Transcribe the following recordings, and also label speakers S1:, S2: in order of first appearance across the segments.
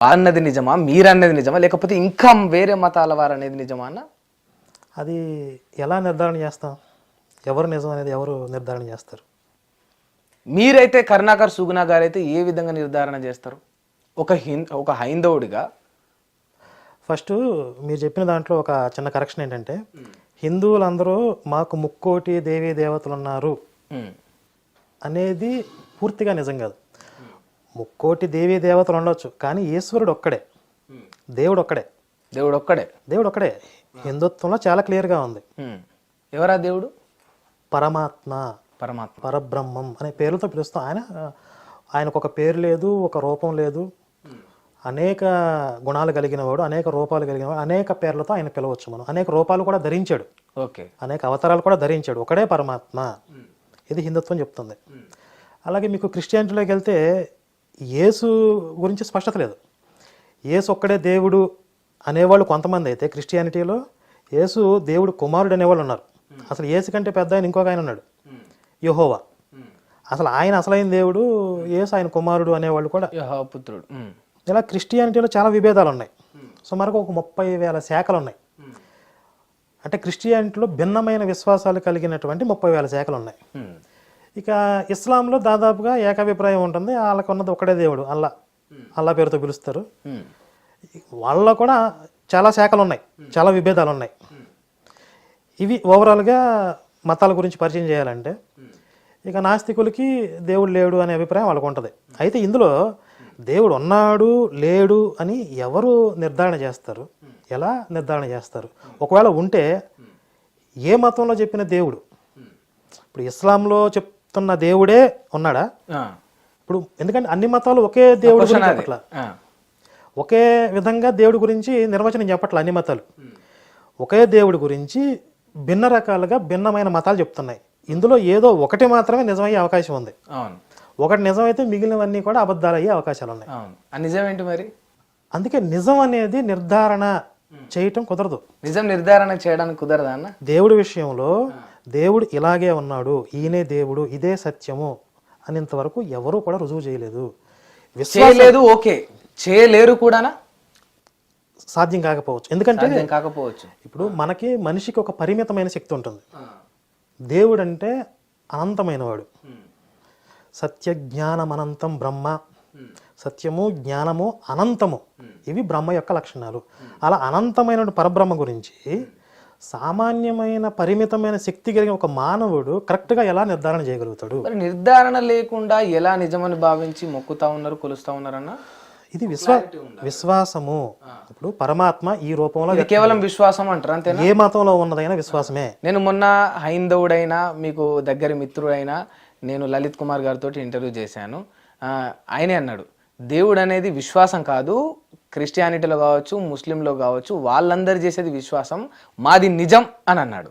S1: అన్నది నిజమా? మీరన్నది నిజమా? లేకపోతే ఇంకా వేరే మతాల వారు అనేది నిజమా అన్న?
S2: అది ఎలా నిర్ధారణ చేస్తాం? ఎవరు నిజం అనేది ఎవరు నిర్ధారణ చేస్తారు?
S1: మీరైతే కరుణాకర్ సుగుణ గారు అయితే ఏ విధంగా నిర్ధారణ చేస్తారు? ఒక హిం ఒక హైందవుడిగా?
S2: ఫస్ట్ మీరు చెప్పిన దాంట్లో ఒక చిన్న కరెక్షన్ ఏంటంటే హిందువులందరూ మాకు ముక్కోటి దేవీ దేవతలు ఉన్నారు అనేది పూర్తిగా నిజం కాదు. ముక్కోటి దేవీ దేవతలు ఉండొచ్చు కానీ ఈశ్వరుడు ఒక్కడే. దేవుడు ఒక్కడే.
S1: దేవుడు ఒక్కడే.
S2: దేవుడు ఒక్కడే. హిందుత్వంలో చాలా క్లియర్గా ఉంది.
S1: ఎవరా దేవుడు?
S2: పరమాత్మ.
S1: పరమాత్మ.
S2: పరబ్రహ్మం అనే పేర్లతో పిలుస్తాం. ఆయన ఆయనకు ఒక పేరు లేదు ఒక రూపం లేదు. అనేక గుణాలు కలిగిన వాడు అనేక రూపాలు కలిగిన వాడు అనేక పేర్లతో ఆయన పిలవచ్చు మనం. అనేక రూపాలు కూడా ధరించాడు.
S1: ఓకే.
S2: అనేక అవతారాలు కూడా ధరించాడు. ఒకడే పరమాత్మ. ఇది హిందుత్వం చెప్తుంది. అలాగే మీకు క్రిస్టియానిటీలోకి వెళ్తే యేసు గురించి స్పష్టత లేదు. యేసు ఒక్కడే దేవుడు అనేవాళ్ళు కొంతమంది అయితే క్రిస్టియానిటీలో యేసు దేవుడు కుమారుడు అనేవాళ్ళు ఉన్నారు. అసలు యేసు కంటే పెద్ద ఆయన ఇంకొక ఆయన ఉన్నాడు. యహోవా. అసలు ఆయన అసలైన దేవుడు యేసు ఆయన కుమారుడు అనేవాళ్ళు కూడా.
S1: పుత్రుడు.
S2: ఇలా క్రిస్టియానిటీలో చాలా విభేదాలు ఉన్నాయి. సుమారుగా ఒక ముప్పై వేల శాఖలు ఉన్నాయి. అంటే క్రిస్టియానిటీలో భిన్నమైన విశ్వాసాలు కలిగినటువంటి ముప్పై వేల శాఖలు ఉన్నాయి. ఇక ఇస్లాంలో దాదాపుగా ఏకాభిప్రాయం ఉంటుంది. వాళ్ళకు ఉన్నది ఒకటే దేవుడు అల్లా. అల్లా పేరుతో పిలుస్తారు. వాళ్ళలో కూడా చాలా శాఖలు ఉన్నాయి చాలా విభేదాలు ఉన్నాయి ఇవి ఓవరాల్గా మతాల గురించి పరిచయం చేయాలంటే ఇక నాస్తికులకి దేవుడు లేడు అనే అభిప్రాయం వాళ్ళకు ఉంటుంది. అయితే ఇందులో దేవుడు ఉన్నాడు లేడు అని ఎవరు నిర్ధారణ చేస్తారు? ఎలా నిర్ధారణ చేస్తారు? ఒకవేళ ఉంటే ఏ మతంలో చెప్పిన దేవుడు? ఇప్పుడు ఇస్లాంలో చెప్తున్న దేవుడే ఉన్నాడా? ఇప్పుడు ఎందుకంటే అన్ని మతాలు ఒకే దేవుడు గురించి. చెప్పట్లా? ఒకే విధంగా దేవుడి గురించి నిర్వచనం చెప్పట్లే అన్ని మతాలు? ఒకే దేవుడి గురించి భిన్న రకాలుగా భిన్నమైన మతాలు చెప్తున్నాయి. ఇందులో ఏదో ఒకటి మాత్రమే నిజమయ్యే అవకాశం ఉంది. ఒకటి నిజమైతే మిగిలినవన్నీ కూడా అబద్ధాలు అయ్యే అవకాశాలు ఉన్నాయి.
S1: అవును. ఆ నిజం ఏంటి మరి?
S2: అందుకే నిజం అనేది నిర్ధారణ చేయటం కుదరదు.
S1: నిజం నిర్ధారణ చేయడానికి కుదరదా అన్న?
S2: దేవుడి విషయంలో దేవుడు ఇలాగే ఉన్నాడు ఈయనే దేవుడు ఇదే సత్యము అనేంతవరకు ఎవరూ కూడా రుజువు చేయలేదు.
S1: చేయలేదు ఓకే. చేయలేరు కూడానా?
S2: సాధ్యం కాకపోవచ్చు. ఎందుకంటే
S1: కాకపోవచ్చు.
S2: ఇప్పుడు మనకి మనిషికి ఒక పరిమితమైన శక్తి ఉంటుంది. దేవుడు అంటే అనంతమైనవాడు. సత్య జ్ఞానం అనంతం బ్రహ్మ సత్యము జ్ఞానము అనంతము. ఇవి బ్రహ్మ యొక్క లక్షణాలు. అలా అనంతమైన పరబ్రహ్మ గురించి సామాన్యమైన పరిమితమైన శక్తి కలిగిన ఒక మానవుడు కరెక్ట్గా ఎలా నిర్ధారణ చేయగలుగుతాడు?
S1: మరి నిర్ధారణ లేకుండా ఎలా నిజమని భావించి మొక్కుతా ఉన్నారు కొలుస్తా ఉన్నారన్న?
S2: ఇది విశ్వా విశ్వాసము. ఇప్పుడు పరమాత్మ ఈ రూపంలో
S1: ఇది కేవలం విశ్వాసం అంటారు అంతేనా?
S2: ఏ మతంలో ఉన్నదైనా విశ్వాసమే.
S1: నేను మొన్న హైందవుడైనా మీకు దగ్గర మిత్రుడైనా నేను లలిత్ కుమార్ గారితో ఇంటర్వ్యూ చేశాను. ఆయనే అన్నాడు దేవుడు అనేది విశ్వాసం కాదు క్రిస్టియానిటీలో కావచ్చు ముస్లింలో కావచ్చు వాళ్ళందరూ చేసేది విశ్వాసం మాది నిజం అని అన్నాడు.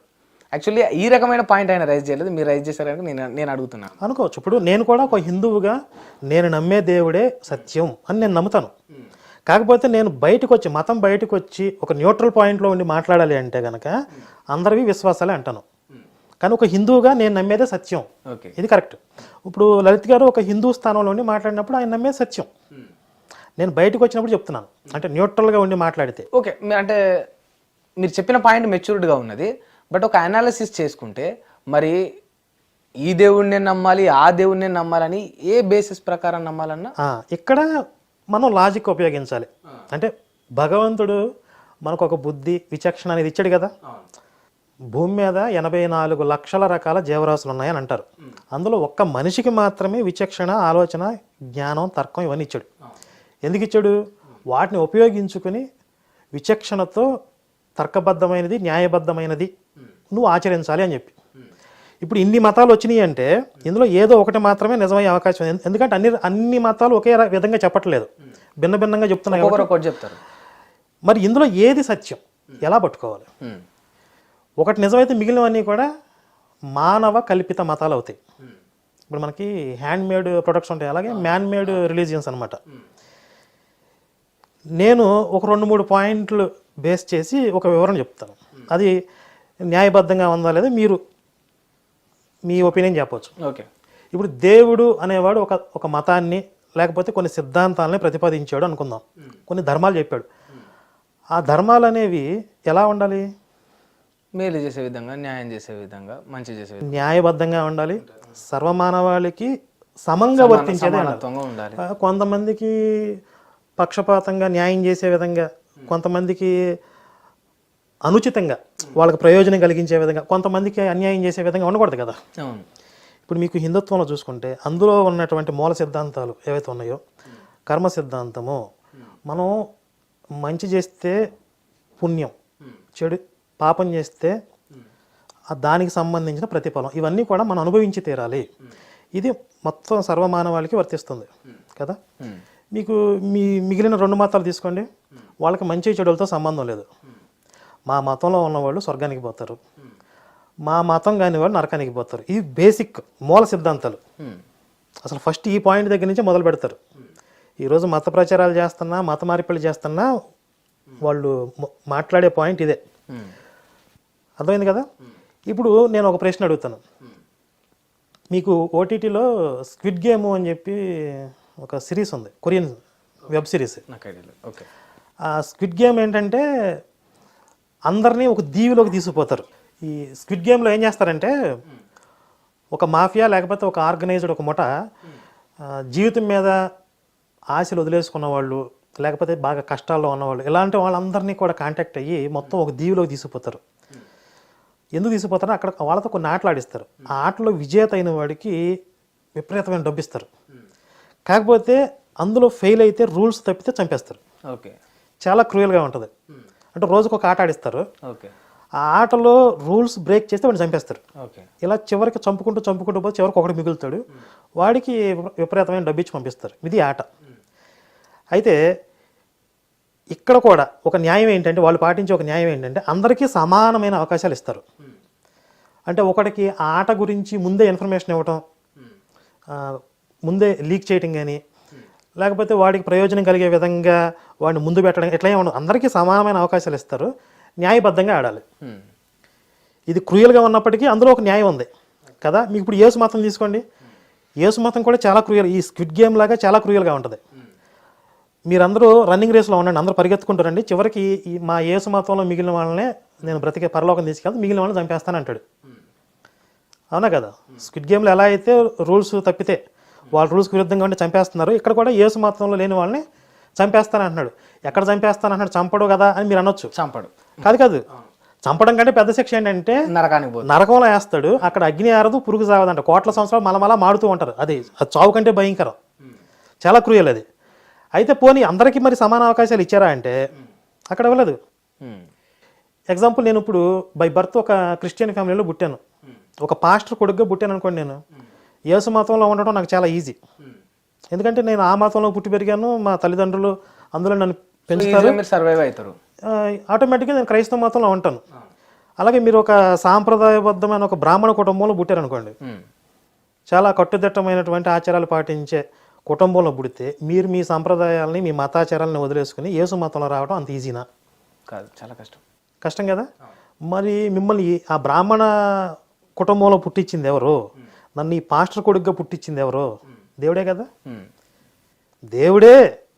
S1: యాక్చువల్లీ ఈ రకమైన పాయింట్ ఆయన రైజ్ చేయలేదు. మీరు రైజ్ చేశారని నేను నేను అడుగుతున్నాను.
S2: అనుకోవచ్చు. ఇప్పుడు నేను కూడా ఒక హిందువుగా నేను నమ్మే దేవుడే సత్యం అని నేను నమ్ముతాను. కాకపోతే నేను బయటకు వచ్చి మతం బయటకు వచ్చి ఒక న్యూట్రల్ పాయింట్లో ఉండి మాట్లాడాలి అంటే కనుక అందరివి విశ్వాసాలే అంటాను. కానీ ఒక హిందువుగా నేను నమ్మేదే సత్యం.
S1: ఓకే.
S2: ఇది కరెక్ట్. ఇప్పుడు లలిత్ గారు ఒక హిందూ స్థానంలో ఉండి మాట్లాడినప్పుడు ఆయన నమ్మేది సత్యం. నేను బయటకు వచ్చినప్పుడు చెప్తున్నాను. అంటే న్యూట్రల్గా ఉండి మాట్లాడితే.
S1: ఓకే. అంటే మీరు చెప్పిన పాయింట్ మెచ్యూర్డ్గా ఉన్నది. బట్ ఒక అనాలిసిస్ చేసుకుంటే మరి ఈ దేవుడినే నమ్మాలి ఆ దేవుడినే నమ్మాలని ఏ బేసిస్ ప్రకారం నమ్మాలన్నా?
S2: ఇక్కడ మనం లాజిక్ ఉపయోగించాలి. అంటే భగవంతుడు మనకు ఒక బుద్ధి విచక్షణ అనేది ఇచ్చాడు కదా. భూమి మీద ఎనభై నాలుగు లక్షల రకాల జీవరాశులు ఉన్నాయని అంటారు. అందులో ఒక్క మనిషికి మాత్రమే విచక్షణ ఆలోచన జ్ఞానం తర్కం ఇవన్నీ ఇచ్చాడు. ఎందుకు ఇచ్చాడు? వాటిని ఉపయోగించుకుని విచక్షణతో తర్కబద్ధమైనది న్యాయబద్ధమైనది నువ్వు ఆచరించాలి అని చెప్పి. ఇప్పుడు ఇన్ని మతాలు వచ్చినాయి అంటే ఇందులో ఏదో ఒకటి మాత్రమే నిజమయ్యే అవకాశం ఉంది. ఎందుకంటే అన్ని అన్ని మతాలు ఒకే విధంగా చెప్పట్లేదు. భిన్న భిన్నంగా చెప్తున్నాయి
S1: చెప్తారు.
S2: మరి ఇందులో ఏది సత్యం? ఎలా పట్టుకోవాలి. ఒకటి నిజమైతే మిగిలినవన్నీ కూడా మానవ కల్పిత మతాలు అవుతాయి ఇప్పుడు మనకి హ్యాండ్ మేడ్ ప్రొడక్ట్స్ ఉంటాయి. అలాగే మ్యాన్ మేడ్ రిలీజియన్స్ అనమాట నేను ఒక రెండు మూడు పాయింట్లు బేస్ చేసి ఒక వివరణ చెప్తాను. అది న్యాయబద్ధంగా ఉందా లేదా మీరు మీ ఒపీనియన్ చెప్పవచ్చు
S1: ఓకే.
S2: ఇప్పుడు దేవుడు అనేవాడు ఒక ఒక మతాన్ని లేకపోతే కొన్ని సిద్ధాంతాలని ప్రతిపాదించాడు అనుకుందాం. కొన్ని ధర్మాలు చెప్పాడు. ఆ ధర్మాలు అనేవి ఎలా ఉండాలి?
S1: మేలు చేసే విధంగా న్యాయం చేసే విధంగా మంచి చేసే విధంగా.
S2: న్యాయబద్ధంగా ఉండాలి. సర్వమానవాళికి సమంగా వర్తించేదే ఉండాలి.
S1: సమానత్వంగా ఉండాలి.
S2: ఆ, కొంతమందికి పక్షపాతంగా న్యాయం చేసే విధంగా కొంతమందికి అనుచితంగా వాళ్ళకి ప్రయోజనం కలిగించే విధంగా కొంతమందికి అన్యాయం చేసే విధంగా ఉండకూడదు కదా.
S1: అవును.
S2: ఇప్పుడు మీకు హిందుత్వంలో చూసుకుంటే అందులో ఉన్నటువంటి మూల సిద్ధాంతాలు ఏవైతే ఉన్నాయో కర్మ సిద్ధాంతము మనం మంచి చేస్తే పుణ్యం చెడు పాపం చేస్తే దానికి సంబంధించిన ప్రతిఫలం. ఇవన్నీ కూడా మనం అనుభవించి తీరాలి. ఇది మొత్తం సర్వమానవాళికి వర్తిస్తుంది. కదా? మీకు మీ మిగిలిన రెండు మతాలు తీసుకోండి. వాళ్ళకి మంచి చెడులతో సంబంధం లేదు. మా మతంలో ఉన్నవాళ్ళు స్వర్గానికి పోతారు. మా మతం కాని వాళ్ళు నరకానికి పోతారు. ఇవి బేసిక్ మూల సిద్ధాంతాలు. అసలు ఫస్ట్ ఈ పాయింట్ దగ్గర నుంచి మొదలు పెడతారు. ఈరోజు మత ప్రచారాలు చేస్తున్నా మత మార్పిళ్ళు చేస్తున్నా వాళ్ళు మాట్లాడే పాయింట్ ఇదే. అర్థమైంది కదా? ఇప్పుడు నేను ఒక ప్రశ్న అడుగుతాను. మీకు ఓటీటీలో స్క్విడ్ గేమ్ అని చెప్పి ఒక సిరీస్ ఉంది. Korean web series
S1: okay.
S2: ఆ స్క్విడ్ గేమ్ ఏంటంటే అందరినీ ఒక దీవిలోకి తీసుకుపోతారు. ఈ స్క్విడ్ గేమ్లో ఏం చేస్తారంటే ఒక మాఫియా లేకపోతే ఒక ఆర్గనైజ్డ్ ఒక ముఠ జీవితం మీద ఆశలు వదిలేసుకున్న వాళ్ళు లేకపోతే బాగా కష్టాల్లో ఉన్నవాళ్ళు ఇలాంటి వాళ్ళందరినీ కూడా కాంటాక్ట్ అయ్యి మొత్తం ఒక దీవిలోకి తీసుకుపోతారు. ఎందుకు తీసుకుపోతారో అక్కడ వాళ్ళతో కొన్ని ఆటలు ఆడిస్తారు. ఆ ఆటలో విజేత అయిన వాడికి విపరీతమైన డబ్బు ఇస్తారు. కాకపోతే అందులో ఫెయిల్ అయితే రూల్స్ తప్పితే చంపేస్తారు.
S1: ఓకే.
S2: చాలా క్రూయల్గా ఉంటుంది. అంటే రోజుకు ఒక ఆట ఆడిస్తారు.
S1: ఓకే.
S2: ఆ ఆటలో రూల్స్ బ్రేక్ చేస్తే వాడిని చంపేస్తారు.
S1: ఓకే.
S2: ఇలా చివరికి చంపుకుంటూ చంపుకుంటూ పోతే చివరికి ఒకటి మిగులుతాడు. వాడికి విపరీతమైన డబ్బు ఇచ్చి పంపిస్తారు. ఇది ఆట. అయితే ఇక్కడ కూడా ఒక న్యాయం ఏంటంటే వాళ్ళు పాటించే ఒక న్యాయం ఏంటంటే అందరికీ సమానమైన అవకాశాలు ఇస్తారు. అంటే ఒకడికి ఆట గురించి ముందే ఇన్ఫర్మేషన్ ఇవ్వటం ముందే లీక్ చేయటం కానీ లేకపోతే వాడికి ప్రయోజనం కలిగే విధంగా వాడిని ముందు పెట్టడం ఇట్లా ఏమన్నా అందరికీ సమానమైన అవకాశాలు ఇస్తారు. న్యాయబద్ధంగా ఆడాలి. ఇది క్రూయల్గా ఉన్నప్పటికీ అందులో ఒక న్యాయం ఉంది. కదా? మీకు ఇప్పుడు యేసు మతం తీసుకోండి. యేసు మతం కూడా చాలా క్రూయల్ ఈ స్క్విడ్ గేమ్ లాగా చాలా క్రూయల్గా ఉంటుంది. మీరందరూ రన్నింగ్ రేస్లో ఉండండి అందరూ పరిగెత్తుకుంటారండి చివరికి మా యేసు మతంలో మిగిలిన వాళ్ళనే నేను బ్రతికే పరలోకం తీసుకెళ్తే మిగిలిన వాళ్ళని చంపేస్తాను అంటాడు. అవునా కదా? స్క్విడ్ గేమ్లో ఎలా అయితే రూల్స్ తప్పితే వాళ్ళ రూల్స్కి విరుద్ధంగా ఉండి చంపేస్తున్నారు ఇక్కడ కూడా యేసు మతంలో లేని వాళ్ళని చంపేస్తాను అంటున్నాడు. ఎక్కడ చంపేస్తాను అంటున్నాడు? చంపడు కదా అని మీరు అనొచ్చు.
S1: చంపడు.
S2: కాదు కాదు. చంపడం కంటే పెద్ద శిక్ష ఏంటంటే
S1: నరకానికి
S2: నరకంలో వేస్తాడు అక్కడ అగ్ని ఆరదు పురుగు సావదంట కోట్ల సంవత్సరాలు మలమల మాడుతూ ఉంటారు. అది అది చావు కంటే భయంకరం. చాలా క్రూయల్ అది. అయితే పోనీ అందరికీ మరి సమాన అవకాశాలు ఇచ్చారా అంటే అక్కడ ఇవ్వలేదు. ఎగ్జాంపుల్ నేను ఇప్పుడు బై బర్త్ ఒక క్రిస్టియన్ ఫ్యామిలీలో పుట్టాను. ఒక పాస్టర్ కొడుకుగా పుట్టాను అనుకోండి నేను. యేసు మతంలో ఉండటం నాకు చాలా ఈజీ ఎందుకంటే నేను ఆ మతంలో పుట్టి పెరిగాను మా తల్లిదండ్రులు అందులో నన్ను పెంచుతారు.
S1: సర్వైవ్ అవుతారు.
S2: ఆటోమేటిక్గా నేను క్రైస్తవ మతంలో ఉంటాను. అలాగే మీరు ఒక సాంప్రదాయబద్ధమైన ఒక బ్రాహ్మణ కుటుంబంలో పుట్టారనుకోండి. చాలా కట్టుదిట్టమైనటువంటి ఆచారాలు పాటించే కుటుంబంలో పుడితే మీరు మీ సంప్రదాయాలని మీ మతాచారాలని వదిలేసుకుని యేసు మతంలో రావడం అంత ఈజీనా?
S1: కాదు చాలా కష్టం.
S2: కష్టం కదా? మరి మిమ్మల్ని ఆ బ్రాహ్మణ కుటుంబంలో పుట్టించింది ఎవరు? నన్ను ఈ పాస్టర్ కొడుకుగా పుట్టించింది ఎవరు? దేవుడే కదా. దేవుడే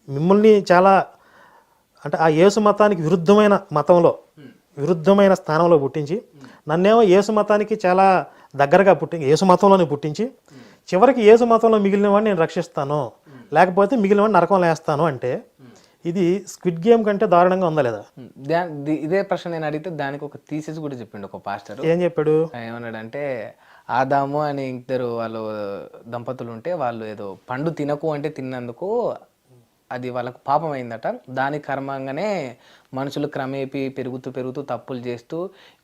S2: మిమ్మల్ని చాలా అంటే ఆ యేసు మతానికి విరుద్ధమైన మతంలో విరుద్ధమైన స్థానంలో పుట్టించి నన్నేమో యేసు మతానికి చాలా దగ్గరగా పుట్టి యేసు మతంలోనే పుట్టించి చివరికి యేసు మతంలో మిగిలిన వాడిని నేను రక్షిస్తాను. లేకపోతే మిగిలిన వాడిని నరకంలో వేస్తాను అంటే ఇది స్క్విడ్ గేమ్ కంటే దారుణంగా ఉందా లేదా?
S1: ఇదే ప్రశ్న నేను అడిగితే దానికి ఒక థీసిస్ కూడా చెప్పిండు ఒక పాస్టర్
S2: ఏం చెప్పాడు?
S1: ఏమన్నాడంటే ఆదాము అని ఇద్దరు వాళ్ళు దంపతులు ఉంటే వాళ్ళు ఏదో పండు తినకు అంటే తిన్నందుకు అది వాళ్ళకు పాపం అయిందట. దాని కర్మంగానే మనుషులు క్రమేపీ పెరుగుతూ పెరుగుతూ తప్పులు చేస్తూ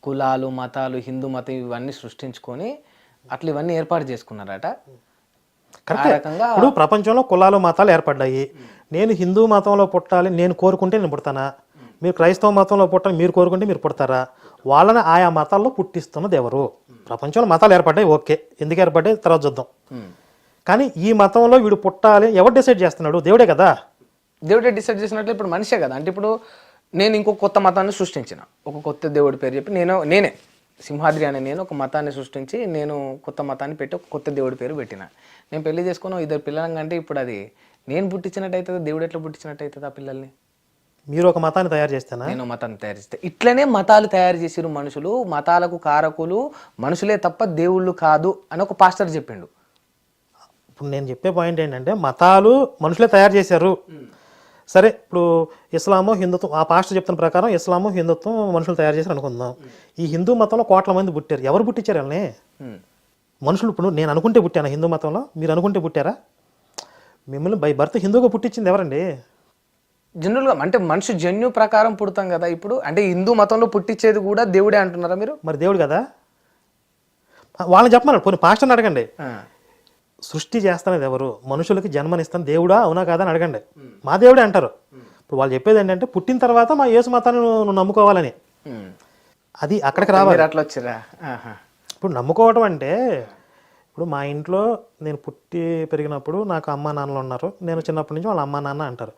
S1: కులాలు మతాలు హిందూ మతం ఇవన్నీ సృష్టించుకొని అట్లా ఇవన్నీ ఏర్పాటు చేసుకున్నారట. ఆ రకంగా
S2: ఇప్పుడు ప్రపంచంలో కులాలు మతాలు ఏర్పడ్డాయి. నేను హిందూ మతంలో పుట్టాలి నేను కోరుకుంటే నేను పుడతానా? మీరు క్రైస్తవ మతంలో పుట్టాలి మీరు కోరుకుంటే మీరు పుడతారా? వాళ్ళని ఆయా మతాల్లో పుట్టిస్తున్నది ఎవరు? ప్రపంచంలో మతాలు ఏర్పడ్డాయి ఓకే. ఎందుకు ఏర్పడ్డాయి? తర్వాత చూద్దాం. కానీ ఈ మతంలో వీడు పుట్టాలి ఎవరు డిసైడ్ చేస్తున్నాడు? దేవుడే కదా.
S1: దేవుడే డిసైడ్ చేసినట్లు ఇప్పుడు మనిషే కదా. అంటే ఇప్పుడు నేను ఇంకో కొత్త మతాన్ని సృష్టించిన. ఒక కొత్త దేవుడి పేరు చెప్పి నేను నేనే. సింహాద్రి అనే నేను ఒక మతాన్ని సృష్టించి నేను కొత్త మతాన్ని పెట్టి ఒక కొత్త దేవుడి పేరు పెట్టిన. నేను పెళ్ళి చేసుకున్న ఇద్దరు పిల్లలం కంటే ఇప్పుడు అది నేను పుట్టించినట్టు అవుతుంది దేవుడు ఎట్లా పుట్టించినట్టు అవుతుంది ఆ పిల్లల్ని?
S2: మీరు ఒక మతాన్ని తయారు చేస్తేనా?
S1: నేను మతాన్ని తయారు చేస్తే. ఇట్లనే మతాలు తయారు చేసిరు మనుషులు మతాలకు కారకులు మనుషులే తప్ప దేవుళ్ళు కాదు అని ఒక పాస్టర్ చెప్పిండు.
S2: ఇప్పుడు నేను చెప్పే పాయింట్ ఏంటంటే మతాలు మనుషులే తయారు చేశారు. సరే ఇప్పుడు ఇస్లాము హిందుత్వం ఆ పాస్టర్ చెప్తున్న ప్రకారం ఇస్లాము హిందుత్వం మనుషులు తయారు చేశారు అనుకుందాం. ఈ హిందూ మతంలో కోట్ల మంది పుట్టారు. ఎవరు పుట్టించారు వాళ్ళని. మనుషులు ఇప్పుడు నేను అనుకుంటే పుట్టాను హిందూ మతంలో? మీరు అనుకుంటే పుట్టారా? మిమ్మల్ని బై బర్త్ హిందూగా పుట్టించింది ఎవరండి?
S1: జనరల్గా అంటే మనిషి జన్యు ప్రకారం పుడతాం కదా ఇప్పుడు? అంటే హిందూ మతంలో పుట్టించేది కూడా దేవుడే అంటున్నారా మీరు?
S2: మరి దేవుడు కదా? వాళ్ళని చెప్పమన్నాడు కొన్ని పాస్టర్ని అడగండి. సృష్టి చేస్తున్నది ఎవరు మనుషులకి జన్మనిస్తాను దేవుడా? అవునా కాదా అని అడగండి. మా దేవుడే అంటారు. ఇప్పుడు వాళ్ళు చెప్పేది ఏంటంటే పుట్టిన తర్వాత మా యేసు మతాన్ని నువ్వు నమ్ముకోవాలని. అది అక్కడికి రావాలి.
S1: అట్లా వచ్చిరా.
S2: ఇప్పుడు నమ్ముకోవడం అంటే ఇప్పుడు మా ఇంట్లో నేను పుట్టి పెరిగినప్పుడు నాకు అమ్మ నాన్నలు ఉన్నారు. నేను చిన్నప్పటి నుంచి వాళ్ళ అమ్మ నాన్న అంటారు.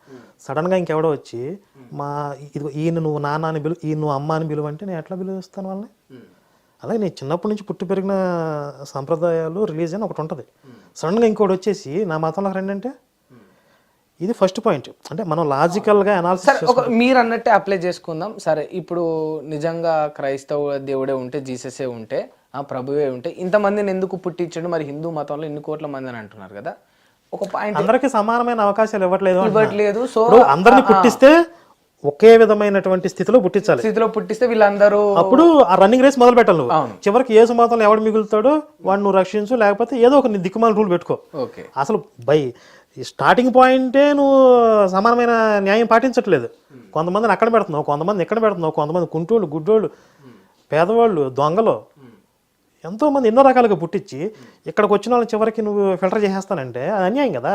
S2: సడన్గా ఇంకెవడో వచ్చి మా ఇది ఈయన నువ్వు నాన్న అని పిలు ఈయన నువ్వు అమ్మ అని పిలువ అంటే నేను ఎట్లా పిలుస్తాను వాళ్ళని? అలాగే నేను చిన్నప్పటి నుంచి పుట్టి పెరిగిన సంప్రదాయాలు రిలీజియన్ ఒకటి ఉంటుంది. సడన్గా ఇంకోటి వచ్చేసి నా మతంలోకి రండి అంటే ఇది ఫస్ట్ పాయింట్. అంటే మనం లాజికల్గా అనాలిసిస్
S1: సరే ఒక మీరు అన్నట్టే అప్లై చేసుకుందాం. సరే ఇప్పుడు నిజంగా క్రైస్తవ దేవుడే ఉంటే జీససే ఉంటే ఆ ప్రభువే ఉంటే ఇంతమందిని ఎందుకు పుట్టించండు? మరి హిందూ మతంలో ఇన్ని కోట్ల మంది అని అంటున్నారు కదా. ఒక పాయింట్
S2: అందరికీ సమానమైన అవకాశాలు ఇవ్వట్లేదు.
S1: ఇవ్వట్లేదు సో
S2: అందరిని పుట్టిస్తే ఒకే విధమైనటువంటి స్థితిలో పుట్టించాలి.
S1: స్థితిలో పుట్టిస్తే వీళ్ళందరూ
S2: అప్పుడు ఆ రన్నింగ్ రేస్ మొదలు పెట్టాలి నువ్వు. చివరికి ఏ సుమాతంలో ఎవడు మిగులుతాడో వాడు నువ్వు రక్షించు లేకపోతే ఏదో ఒక దిక్కుమాల రూల్ పెట్టుకో.
S1: ఓకే.
S2: అసలు బై స్టార్టింగ్ పాయింటే నువ్వు సమానమైన న్యాయం పాటించట్లేదు. కొంతమందిని అక్కడ పెడుతున్నావు కొంతమంది ఇక్కడ పెడుతున్నావు కొంతమంది కుంటోళ్ళు గుడ్డోళ్ళు పేదవాళ్ళు దొంగలు ఎంతో మంది ఎన్నో రకాలుగా పుట్టించి ఇక్కడికి వచ్చిన వాళ్ళని చివరికి నువ్వు ఫిల్టర్ చేసేస్తానంటే అది అన్యాయం కదా.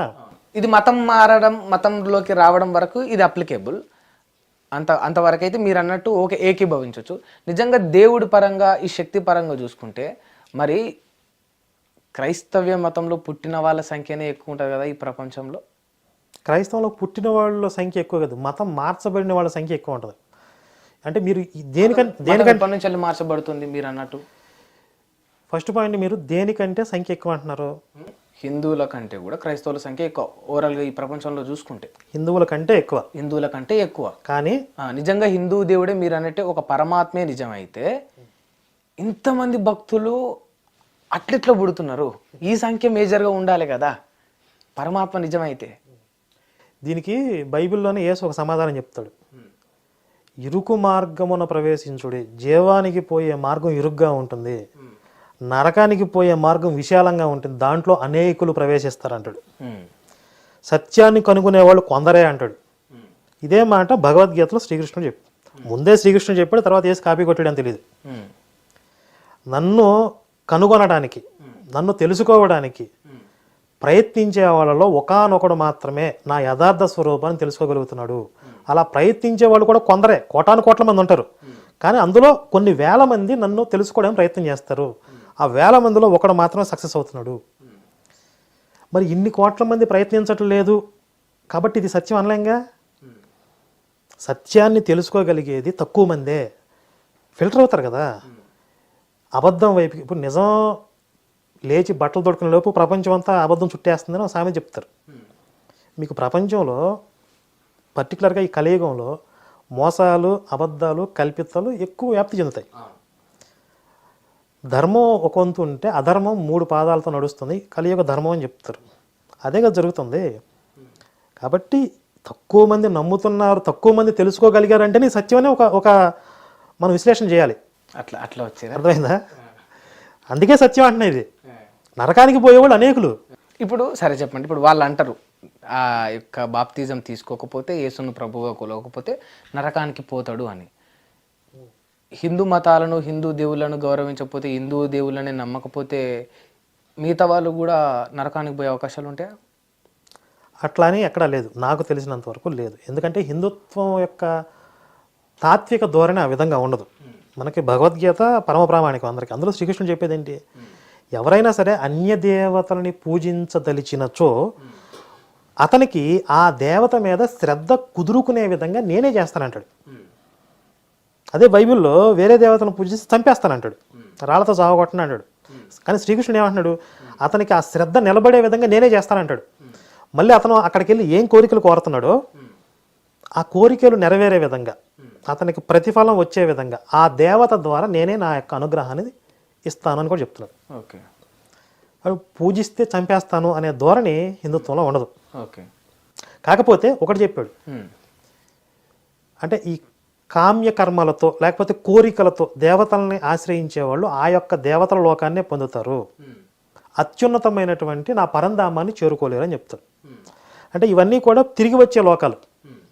S1: ఇది మతం మారడం మతంలోకి రావడం వరకు ఇది అప్లికేబుల్ అంత అంతవరకు అయితే మీరు అన్నట్టు ఓకే ఏకీభవించవచ్చు నిజంగా దేవుడి పరంగా ఈ శక్తి పరంగా చూసుకుంటే మరి క్రైస్తవ్య మతంలో పుట్టిన వాళ్ళ సంఖ్యనే ఎక్కువ ఉంటుంది కదా ఈ ప్రపంచంలో?
S2: క్రైస్తవంలో పుట్టిన వాళ్ళ సంఖ్య ఎక్కువ కాదు. మతం మార్చబడిన వాళ్ళ సంఖ్య ఎక్కువ ఉంటుంది. అంటే మీరు దేనికంటే
S1: ఎప్పటి నుంచి మార్చబడుతుంది మీరు అన్నట్టు
S2: ఫస్ట్ పాయింట్ మీరు దేనికంటే సంఖ్య ఎక్కువ అంటున్నారు?
S1: హిందువుల కంటే కూడా క్రైస్తవుల సంఖ్య ఎక్కువ. ఓవరాల్గా ఈ ప్రపంచంలో చూసుకుంటే.
S2: హిందువుల కంటే ఎక్కువ.
S1: హిందువుల కంటే ఎక్కువ.
S2: కానీ
S1: నిజంగా హిందూ దేవుడే మీరు అన్నట్టే ఒక పరమాత్మే నిజమైతే ఇంతమంది భక్తులు అట్లెట్లా పుడుతున్నారు? ఈ సంఖ్య మేజర్గా ఉండాలి కదా. పరమాత్మ నిజమైతే.
S2: దీనికి బైబిల్లోనే యేసు ఒక సమాధానం చెప్తాడు. ఇరుకు మార్గమున ప్రవేశించుడి. జీవానికి పోయే మార్గం ఇరుగ్గా ఉంటుంది. నరకానికి పోయే మార్గం విశాలంగా ఉంటుంది. దాంట్లో అనేకులు ప్రవేశిస్తారు అంటాడు
S1: ఉమ్,
S2: సత్యాన్ని కనుగొనేవాళ్ళు కొందరే అంటాడు. ఇదే మాట భగవద్గీతలో శ్రీకృష్ణుడు చెప్పు ముందే శ్రీకృష్ణుడు చెప్పాడు తర్వాత వేసి కాపీ కొట్టాడని తెలియదు నన్ను కనుగొనడానికి నన్ను తెలుసుకోవడానికి ప్రయత్నించే వాళ్ళలో ఒకానొకడు మాత్రమే నా యథార్థ స్వరూపాన్ని తెలుసుకోగలుగుతున్నాడు. అలా ప్రయత్నించే వాళ్ళు కూడా కొందరే కోటాను కోట్ల మంది ఉంటారు. కానీ అందులో కొన్ని వేల మంది నన్ను తెలుసుకోవడానికి ప్రయత్నం చేస్తారు. ఆ వేల మందిలో ఒకడు మాత్రం సక్సెస్ అవుతున్నాడు. మరి ఇన్ని కోట్ల మంది ప్రయత్నించటం లేదు. కాబట్టి ఇది సత్యం అనలేంగా? సత్యాన్ని తెలుసుకోగలిగేది తక్కువ మందే. ఫిల్టర్ అవుతారు కదా? అబద్ధం వైపు ఇప్పుడు నిజం లేచి బట్టలు దొడుకునే లోపు ప్రపంచం అంతా అబద్ధం చుట్టేస్తుందని సామె చెప్తారు. మీకు ప్రపంచంలో పర్టికులర్గా ఈ కలియుగంలో మోసాలు అబద్ధాలు కల్పితాలు ఎక్కువ వ్యాప్తి చెందుతాయి. ధర్మం ఒక వంతు ఉంటే అధర్మం మూడు పాదాలతో నడుస్తుంది కలియుగ ధర్మం అని చెప్తారు. అదే కదా జరుగుతుంది. కాబట్టి తక్కువ మంది నమ్ముతున్నారు తక్కువ మంది తెలుసుకోగలిగారు అంటేనే సత్యం అనే ఒక ఒక మనం విశ్లేషణ చేయాలి.
S1: అట్లా అట్లా వచ్చారా
S2: అర్థమైందా? అందుకే సత్యం అంటున్నా ఇది. నరకానికి పోయేవాళ్ళు అనేకులు.
S1: ఇప్పుడు సరే చెప్పండి. ఇప్పుడు వాళ్ళు అంటారు ఆ యొక్క బాప్తిజం తీసుకోకపోతే యేసును ప్రభువుగా కొలవకపోతే నరకానికి పోతాడు అని. హిందూ మతాలను హిందూ దేవుళ్ళను గౌరవించకపోతే హిందూ దేవుళ్ళని నమ్మకపోతే మిగతా వాళ్ళు కూడా నరకానికి పోయే అవకాశాలు ఉంటాయా?
S2: అట్లా అని ఎక్కడా లేదు. నాకు తెలిసినంత వరకు లేదు. ఎందుకంటే హిందుత్వం యొక్క తాత్విక ధోరణి ఆ విధంగా ఉండదు. మనకి భగవద్గీత పరమ ప్రామాణికం అందరికి. అందులో శ్రీకృష్ణుడు చెప్పేది ఏంటి ఎవరైనా సరే అన్య దేవతలని పూజించదలిచినచో అతనికి ఆ దేవత మీద శ్రద్ధ కుదురుకునే విధంగా నేనే చేస్తానంటాడు. అదే బైబిల్లో వేరే దేవతను పూజిస్తే చంపేస్తానంటాడు. రాళ్ళతో చావగొట్టను అంటాడు. కానీ శ్రీకృష్ణుడు ఏమంటున్నాడు? అతనికి ఆ శ్రద్ధ నిలబడే విధంగా నేనే చేస్తానంటాడు. మళ్ళీ అతను అక్కడికి వెళ్ళి ఏం కోరికలు కోరుతున్నాడో ఆ కోరికలు నెరవేరే విధంగా అతనికి ప్రతిఫలం వచ్చే విధంగా ఆ దేవత ద్వారా నేనే నా యొక్క అనుగ్రహాన్ని ఇస్తానని కూడా చెప్తున్నాడు.
S1: ఓకే.
S2: వాడు పూజిస్తే చంపేస్తాను అనే ధోరణి హిందుత్వంలో ఉండదు.
S1: ఓకే.
S2: కాకపోతే ఒకటి చెప్పాడు. అంటే ఈ కామ్య కర్మలతో లేకపోతే కోరికలతో దేవతల్ని ఆశ్రయించే వాళ్ళు ఆ యొక్క దేవతల లోకాన్నే పొందుతారు. అత్యున్నతమైనటువంటి నా పరంధామాన్ని చేరుకోలేరు అని చెప్తాడు అంటే ఇవన్నీ కూడా తిరిగి వచ్చే లోకాలు.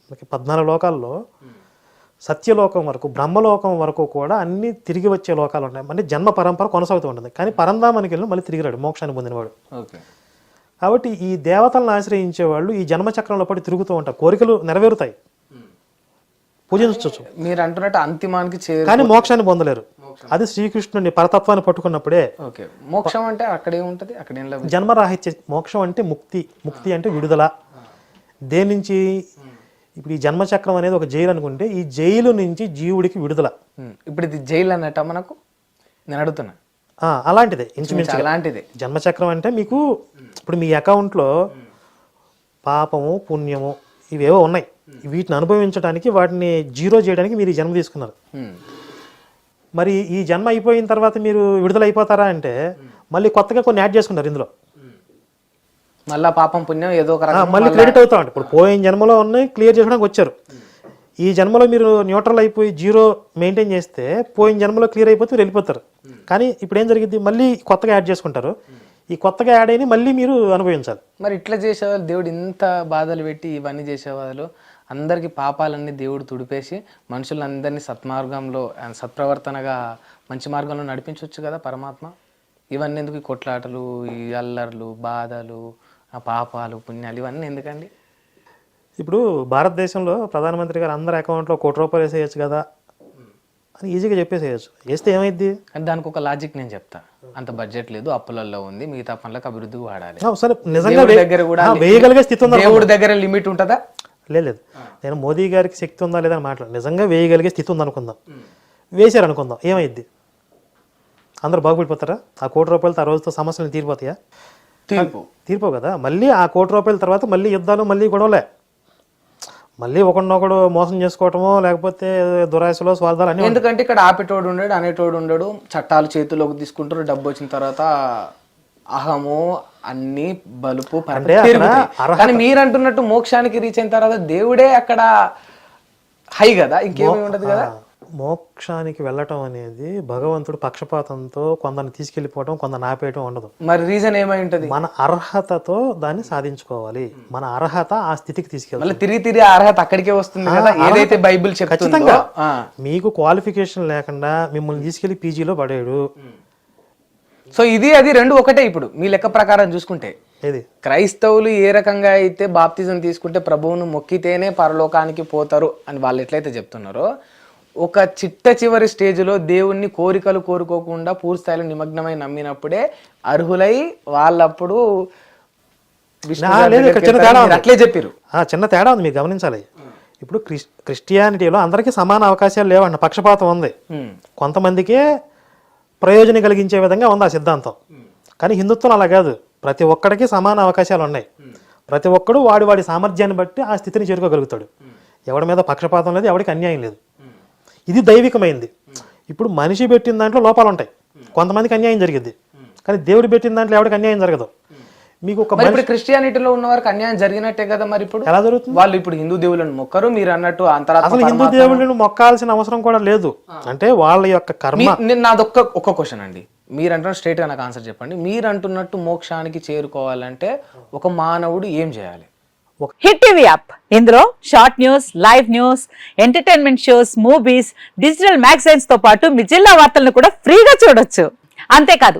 S2: మనకి పద్నాలుగు లోకాల్లో సత్యలోకం వరకు బ్రహ్మలోకం వరకు కూడా అన్ని తిరిగి వచ్చే లోకాలు ఉన్నాయి. అంటే జన్మ పరంపర కొనసాగుతూ ఉంటుంది. కానీ పరంధామానికి వెళ్ళి మళ్ళీ తిరిగి రాడు మోక్షాన్ని పొందినవాడు. కాబట్టి ఈ దేవతలను ఆశ్రయించే వాళ్ళు ఈ జన్మచక్రంలో పడి తిరుగుతూ ఉంటారు. కోరికలు నెరవేరుతాయి. పూజించవచ్చు.
S1: మీరు అంటున్నట్టు అంతిమానికి చేరు
S2: కానీ మోక్షాన్ని పొందలేరు. అది శ్రీకృష్ణుని పరతత్వాన్ని పట్టుకున్నప్పుడే
S1: ఓకే. మోక్షం అంటే అక్కడ ఏముంటది? అక్కడ
S2: జన్మరాహిత్య మోక్షం అంటే ముక్తి. ముక్తి అంటే విడుదల. దేని నుంచి? ఇప్పుడు ఈ జన్మచక్రం అనేది ఒక జైలు అనుకుంటే ఈ జైలు నుంచి జీవుడికి విడుదల.
S1: ఇప్పుడు ఇది జైలు అన్నట్ట మనకు? నేను అడుగుతున్నా.
S2: అలాంటిదే. ఇంచుమించు
S1: అలాంటిదే.
S2: జన్మచక్రం అంటే మీకు ఇప్పుడు మీ అకౌంట్లో పాపము పుణ్యము ఇవేవో ఉన్నాయి. వీటిని అనుభవించడానికి వాటిని జీరో చేయడానికి మీరు ఈ జన్మ తీసుకున్నారు.
S1: ఉమ్.
S2: మరి ఈ జన్మ అయిపోయిన తర్వాత మీరు విడుదల అయిపోతారా అంటే మళ్ళీ కొత్తగా కొన్ని యాడ్ చేసుకుంటారు ఇందులో.
S1: మళ్ళా పాపం పుణ్యం ఏదో ఒక
S2: మళ్ళీ క్రెడిట్ అవుతా ఉంటాయి ఇప్పుడు పోయిన జన్మలో ఉన్నాయి క్లియర్ చేసుకోవడానికి వచ్చారు. ఈ జన్మలో మీరు న్యూట్రల్ అయిపోయి జీరో మెయింటైన్ చేస్తే పోయిన జన్మలో క్లియర్ అయిపోతే మీరు వెళ్ళిపోతారు. కానీ ఇప్పుడు ఏం జరిగింది? మళ్ళీ కొత్తగా యాడ్ చేసుకుంటారు. ఈ కొత్తగా యాడ్ అయిన మళ్ళీ మీరు అనుభవించాలి.
S1: మరి ఇట్లా చేసేవాళ్ళు దేవుడు ఇంత బాధలు పెట్టి ఇవన్నీ చేసేవాళ్ళు. అందరికి పాపాలన్నీ దేవుడు తుడిపేసి మనుషులందరినీ సత్మార్గంలో సత్ప్రవర్తనగా మంచి మార్గంలో నడిపించవచ్చు కదా పరమాత్మ? ఇవన్నీ ఎందుకు ఈ కొట్లాటలు ఈ అల్లర్లు బాధలు ఆ పాపాలు పుణ్యాలు ఇవన్నీ ఎందుకండి?
S2: ఇప్పుడు భారతదేశంలో ప్రధానమంత్రి గారు అందరి అకౌంట్లో కోటి రూపాయలు వేసేయచ్చు కదా అని ఈజీగా చెప్పేసేయచ్చు. వేస్తే ఏమైద్ది?
S1: కానీ దానికి ఒక లాజిక్ నేను చెప్తా. అంత బడ్జెట్ లేదు అప్పులలో ఉంది మిగతా పనులకు అభివృద్ధికి వాడాలి.
S2: సరే నిజంగా
S1: దగ్గర కూడా
S2: వేయగలిగే స్థితి
S1: దేవుడి దగ్గర లిమిట్ ఉంటుందా?
S2: లేదు నేను మోదీ గారికి శక్తి ఉందా లేదా అని మాట్లాడు నిజంగా వేయగలిగే స్థితి ఉంది అనుకుందాం వేశారు అనుకుందాం ఏమైద్ది? అందరూ బాగుపడిపోతారా? ఆ కోటి రూపాయలతో ఆ రోజుతో సమస్యలు తీరిపోతాయా?
S1: తీర్పు.
S2: కదా. మళ్ళీ ఆ కోటి రూపాయల తర్వాత మళ్ళీ యుద్ధాలు మళ్ళీ గొడవలే. మళ్ళీ ఒకడినొకడు మోసం చేసుకోవటమో లేకపోతే దురాశలో స్వార్థాలు అన్నీ.
S1: ఎందుకంటే ఇక్కడ ఆపేటోడు ఉండడు అనేటోడు ఉండడు. చట్టాలు చేతిలోకి తీసుకుంటారు డబ్బు వచ్చిన తర్వాత అహము అన్ని బలుపు కానీ మీరు అంటున్నట్టు మోక్షానికి రీచ్ అయిన తర్వాత దేవుడే అక్కడ హై కదా? ఇంకేమీ ఉండదు కదా?
S2: మోక్షానికి వెళ్ళటం అనేది భగవంతుడు పక్షపాతంతో కొందరిని తీసుకెళ్ళిపోవటం కొందరిని ఆపేయటం ఉండదు.
S1: మరి రీజన్ ఏమై ఉంటది?
S2: మన అర్హతతో దాన్ని సాధించుకోవాలి. మన అర్హత ఆ స్థితికి తీసుకెళ్ళాలి
S1: తిరిగి తిరిగి అర్హత అక్కడికే వస్తుంది కదా? ఏదైతే బైబిల్ చెప్తుందో.
S2: ఖచ్చితంగా. మీకు క్వాలిఫికేషన్ లేకుండా మిమ్మల్ని తీసుకెళ్ళి పీజీలో పడేయడు.
S1: సో ఇది అది రెండు ఒకటే ఇప్పుడు. మీ లెక్క ప్రకారం చూసుకుంటే.
S2: ఏది?
S1: క్రైస్తవులు ఏ రకంగా అయితే బాప్తిజం తీసుకుంటే ప్రభువును మొక్కితేనే పరలోకానికి పోతారు అని వాళ్ళు ఎట్లయితే చెప్తున్నారో ఒక చిట్ట చివరి స్టేజ్లో దేవుణ్ణి కోరికలు కోరుకోకుండా పూర్తి స్థాయిలో నిమగ్నమై నమ్మినప్పుడే అర్హులై వాళ్ళప్పుడు విష్ణు
S2: నా,
S1: గారి
S2: లేదు, ఇక్కడ
S1: దగ్గరికి
S2: చిన్న తేడా ఉంది.
S1: అట్లే చెప్పారు
S2: ఆ, చిన్న తేడా ఉంది మీరు గమనించాలి. ఇప్పుడు క్రిస్ క్రిస్టియానిటీలో అందరికీ సమాన అవకాశాలు లేవండి పక్షపాతం ఉంది. కొంతమందికే ప్రయోజనం కలిగించే విధంగా ఉంది ఆ సిద్ధాంతం. కానీ హిందుత్వం అలా కాదు. ప్రతి ఒక్కడికి సమాన అవకాశాలు ఉన్నాయి. ప్రతి ఒక్కడు వాడి వాడి సామర్థ్యాన్ని బట్టి ఆ స్థితిని చేరుకోగలుగుతాడు. ఎవడి మీద పక్షపాతం లేదు ఎవడికి అన్యాయం లేదు. ఇది దైవికమైంది. ఇప్పుడు మనిషి పెట్టిన దాంట్లో లోపాలు ఉంటాయి కొంతమందికి అన్యాయం జరిగింది కానీ దేవుడు పెట్టిన దాంట్లో ఎవడికి అన్యాయం జరగదు. మీకు ఒక
S1: మరి ఇప్పుడు క్రిస్టియానిటీలో ఉన్న వారికి అన్యాయం జరిగినట్టే కదా మరి ఇప్పుడు?
S2: ఎలా జరుగుతుంది?
S1: వాళ్ళు ఇప్పుడు హిందూ దేవులను మొక్కరు మీరు అన్నట్టు అంతరాత్మ
S2: అసలు హిందూ దేవుళ్ళని మొక్కాల్సిన అవసరం కూడా లేదు. అంటే వాళ్ళ యొక్క కర్మ
S1: నాదొక్క ఒక్క క్వశ్చన్ అండి. మీరు అంటున్న స్ట్రైట్గా నాకు ఆన్సర్ చెప్పండి. మీరు అంటున్నట్టు మోక్షానికి చేరుకోవాలంటే ఒక మానవుడు ఏం చేయాలి?
S3: Hit TV app. ఇందులో short news live news entertainment shows movies digital మ్యాగజైన్స్తో పాటు మీ జిల్లా వార్తలను కూడా ఫ్రీగా చూడొచ్చు. అంతేకాదు